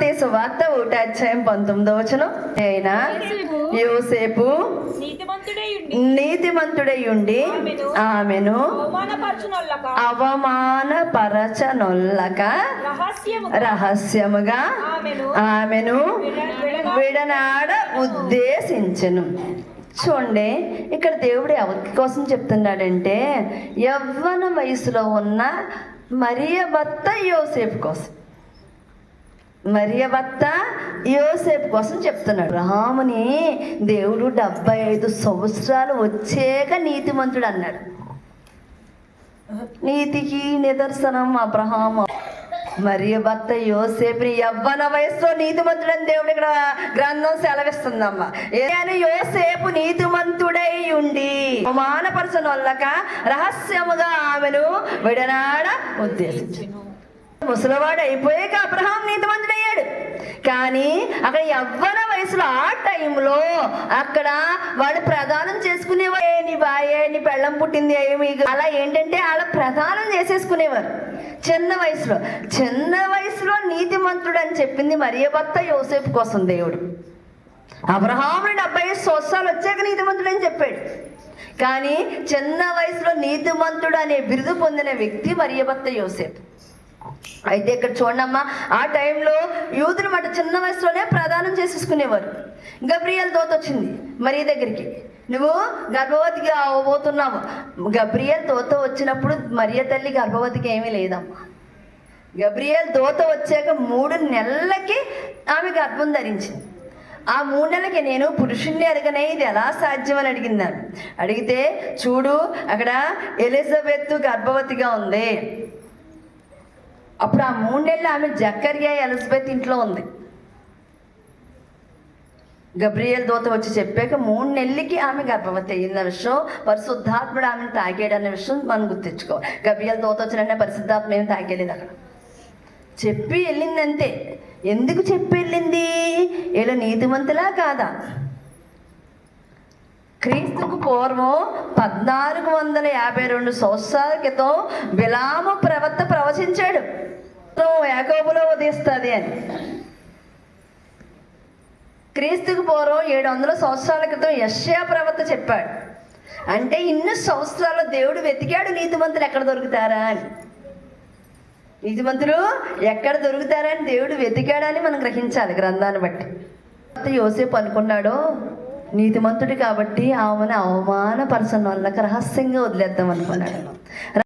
మత్తేసు వార్త ఒకటి అధ్యాయం పంతొమ్మిదో వచనం. అయినా యోసేపు. నీతిమంతుడై ఉండి ఆమెను అవమానపరచునొల్లక. అవమానపరచనొల్లక రహస్యము రహస్యముగా ఆమెను ఆమెను విడనాడ ఉద్దేశించను. చూడండి ఇక్కడ దేవుడు ఎవరి కోసం చెప్తున్నాడంటే యవ్వన వయసులో ఉన్న మరియ భర్త యోసేపు కోసం. మరియ భర్త యోసేపు కోసం చెప్తున్నాడు. రాముని దేవుడు డెబ్బై ఐదు సంవత్సరాలు వచ్చాక నీతిమంతుడు అన్నాడు. నీతికి నిదర్శనం అబ్రహామ. మరియ భర్త యోసేపుని యవ్వన వయసులో నీతిమంతుడని దేవుడు ఇక్కడ గ్రంథం సెలవిస్తుందమ్మా. ఏదైనా యోసేపు నీతిమంతుడై ఉండి అవమానపరచని వల్లక రహస్యముగా ఆమెను విడనాడ ఉద్దేశించు ముసలివాడు అయిపోయాక అబ్రహాం నీతిమంతుడయ్యాడు. కానీ అక్కడ ఎవ్వర వయసులో ఆ టైంలో అక్కడ వాడు ప్రధానం చేసుకునేవారు "ఏ, నీ బాయే నీ పెళ్ళం పుట్టింది ఏమి అలా ఏంటంటే వాళ్ళ ప్రధానం చేసేసుకునేవారు. చిన్న వయసులో చిన్న వయసులో నీతిమంతుడు అని చెప్పింది మరియ భర్త యోసేపు కోసం దేవుడు. అబ్రహాముని డెబ్బై ఐదు సంవత్సరాలు వచ్చాక నీతిమంతుడు అని చెప్పాడు. కానీ చిన్న వయసులో నీతిమంతుడు అనే బిరుదు పొందిన వ్యక్తి మరియ భర్త యోసేపు. అయితే ఇక్కడ చూడమ్మా ఆ టైంలో యూదులు మాట చిన్న వయసులోనే ప్రదానం చేసేసుకునేవారు. గబ్రియల్ దోత వచ్చింది మరి దగ్గరికి. నువ్వు గర్భవతిగా అవ్వబోతున్నావు గబ్రియల్ దోత వచ్చినప్పుడు మరియ తల్లి గర్భవతికి ఏమీ లేదమ్మా. గబ్రియల్ దోత వచ్చాక మూడు నెలలకి ఆమె గర్భం ధరించింది. ఆ మూడు నెలలకి నేను పురుషుణ్ణి అడగనే ఇది ఎలా సాధ్యం అని అడిగిందాను అడిగితే చూడు అక్కడ ఎలిజబెత్ గర్భవతిగా ఉంది. అప్పుడు ఆ మూడు నెలలు ఆమె జక్కరియా ఎలిజబెత్ ఇంట్లో ఉంది. గబ్రియల్ దోత వచ్చి చెప్పాక మూడు నెలలకి ఆమె గర్భవతి అయ్యిందన్న విషయం పరిశుద్ధాత్ముడు ఆమెను తాగాడన్న విషయం మనం గుర్తించుకోవాలి. గబ్రియల్ దోత వచ్చిన పరిశుద్ధాత్మ ఏమి తాగలేదు అక్కడ. చెప్పి వెళ్ళింది అంతే ఎందుకు చెప్పి వెళ్ళింది? ఇలా నీతిమంతులా కాదా? క్రీస్తుకు పూర్వం పద్నాలుగు వందల యాభై రెండు సంవత్సరాల క్రితం విలామ ప్రవక్త ప్రవచించాడు. ఏకోబులో ఉదయిస్తుంది అని. క్రీస్తుకు పూర్వం ఏడు వందల సంవత్సరాల క్రితం యష్యా ప్రవక్త చెప్పాడు. అంటే ఇన్ని సంవత్సరాలు దేవుడు వెతికాడు నీతిమంతులు ఎక్కడ దొరుకుతారా అని. నీతిమంతులు ఎక్కడ దొరుకుతారా అని దేవుడు వెతికాడని మనం గ్రహించాలి గ్రంథాన్ని బట్టి. యోసేపు అనుకున్నాడు నీతిమంతుడు కాబట్టి ఆమెను అవమానపరచని వాళ్ళకి రహస్యంగా వదిలేద్దాం అనుకున్నాడు.